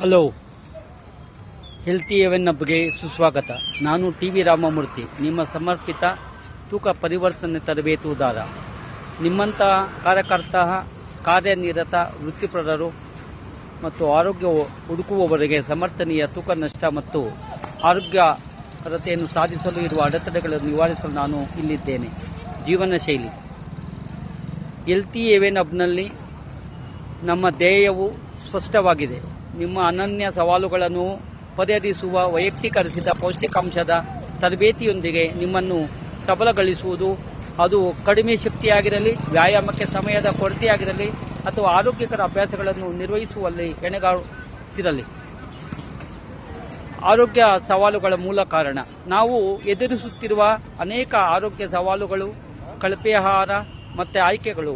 Hello. Healthy heaven ಹಬ್ಗೆ ಸುಸ್ವಾಗತ. ನಾನು T V Ramamurthy. ನಿಮ್ಮ ಸಮರ್ಪಿತ ತೂಕ ಪರಿವರ್ತನೆ ತರಬೇತುದಾರ ನಿಮ್ಮಂತಹ ಕಾರ್ಯಕರ್ತ ಕಾರ್ಯನಿರತ ವೃತ್ತಿಪರರು ಮತ್ತು ಆರೋಗ್ಯ ಹುಡುಕುವವರಿಗೆ ಸಮರ್ಥನೀಯ ತೂಕ ನಷ್ಟ ಮತ್ತು ಆರೋಗ್ಯಕರತೆಯನ್ನು ಸಾಧಿಸಲು ಇರುವ ಅಡೆತಡೆಗಳನ್ನು ನಿವಾರಿಸಲು ನಾನು ಇಲ್ಲಿದ್ದೇನೆ. ಜೀವನ ಶೈಲಿ. ಹೆಲ್ತಿ ಎವೆನ್ ಹಬ್ನಲ್ಲಿ ನಮ್ಮ ಧ್ಯೇಯವು ಸ್ಪಷ್ಟವಾಗಿದೆ. ನಿಮ್ಮ ಅನನ್ಯ ಸವಾಲುಗಳನ್ನು ಪರಿಹರಿಸುವ ವೈಯಕ್ತೀಕರಿಸಿದ ಪೌಷ್ಟಿಕಾಂಶದ ತರಬೇತಿಯೊಂದಿಗೆ ನಿಮ್ಮನ್ನು ಸಬಲಗೊಳಿಸುವುದು, ಅದು ಕಡಿಮೆ ಶಕ್ತಿಯಾಗಿರಲಿ, ವ್ಯಾಯಾಮಕ್ಕೆ ಸಮಯದ ಕೊರತೆಯಾಗಿರಲಿ ಅಥವಾ ಆರೋಗ್ಯಕರ ಅಭ್ಯಾಸಗಳನ್ನು ನಿರ್ವಹಿಸುವಲ್ಲಿ ಎಣೆಗಾಡುತ್ತಿರಲಿ ಆರೋಗ್ಯ ಸವಾಲುಗಳ ಮೂಲ ಕಾರಣ. ನಾವು ಎದುರಿಸುತ್ತಿರುವ ಅನೇಕ ಆರೋಗ್ಯ ಸವಾಲುಗಳು, ಕಳಪೆ ಆಹಾರ ಮತ್ತು ಆಯ್ಕೆಗಳು.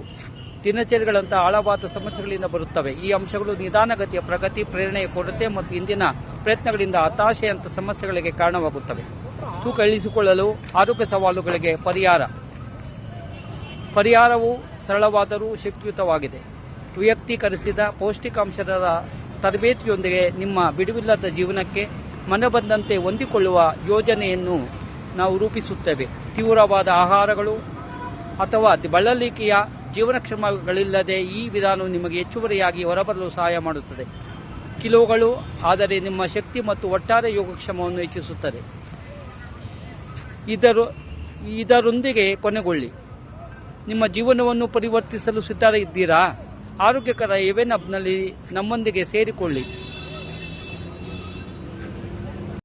ದಿನಚರಿಗಳಂಥ ಆಳವಾದ ಸಮಸ್ಯೆಗಳಿಂದ ಬರುತ್ತವೆ. ಈ ಅಂಶಗಳು ನಿಧಾನಗತಿಯ ಪ್ರಗತಿ, ಪ್ರೇರಣೆಯ ಕೊರತೆ ಮತ್ತು ಇಂದಿನ ಪ್ರಯತ್ನಗಳಿಂದ ಹತಾಶೆಯಂಥ ಸಮಸ್ಯೆಗಳಿಗೆ ಕಾರಣವಾಗುತ್ತವೆ. ತೂಕ ಇಳಿಸಿಕೊಳ್ಳಲು, ಆರೋಗ್ಯ ಸವಾಲುಗಳಿಗೆ ಪರಿಹಾರ. ಪರಿಹಾರವು ಸರಳವಾದರೂ ಶಕ್ತಿಯುತವಾಗಿದೆ. ವೈಯಕ್ತೀಕರಿಸಿದ ಪೌಷ್ಟಿಕಾಂಶದ ತರಬೇತಿಯೊಂದಿಗೆ ನಿಮ್ಮ ಬಿಡುವಿಲ್ಲದ ಜೀವನಕ್ಕೆ ಮನಬಂದಂತೆ ಹೊಂದಿಕೊಳ್ಳುವ ಯೋಜನೆಯನ್ನು ನಾವು ರೂಪಿಸುತ್ತೇವೆ. ತೀವ್ರವಾದ ಆಹಾರಗಳು ಅಥವಾ ಬಳಲಿಕೆಯ ಜೀವನಕ್ಷಮಗಳಿಲ್ಲದೆ ಈ ವಿಧಾನವು ನಿಮಗೆ ಹೆಚ್ಚುವರಿಯಾಗಿ ಹೊರಬರಲು ಸಹಾಯ ಮಾಡುತ್ತದೆ. ಕಿಲೋಗಳು ಆದರೆ ನಿಮ್ಮ ಶಕ್ತಿ ಮತ್ತು ಒಟ್ಟಾರೆ ಯೋಗಕ್ಷಮವನ್ನು ಹೆಚ್ಚಿಸುತ್ತದೆ. ಇದರ, ಇದರೊಂದಿಗೆ ಕೊನೆಗೊಳ್ಳಿ. ನಿಮ್ಮ ಜೀವನವನ್ನು ಪರಿವರ್ತಿಸಲು ಸಿದ್ಧರಿದ್ದೀರಾ ಆರೋಗ್ಯಕರ ಎವೆನ್ ಅಪ್ನಲ್ಲಿ ನಮ್ಮೊಂದಿಗೆ ಸೇರಿಕೊಳ್ಳಿ.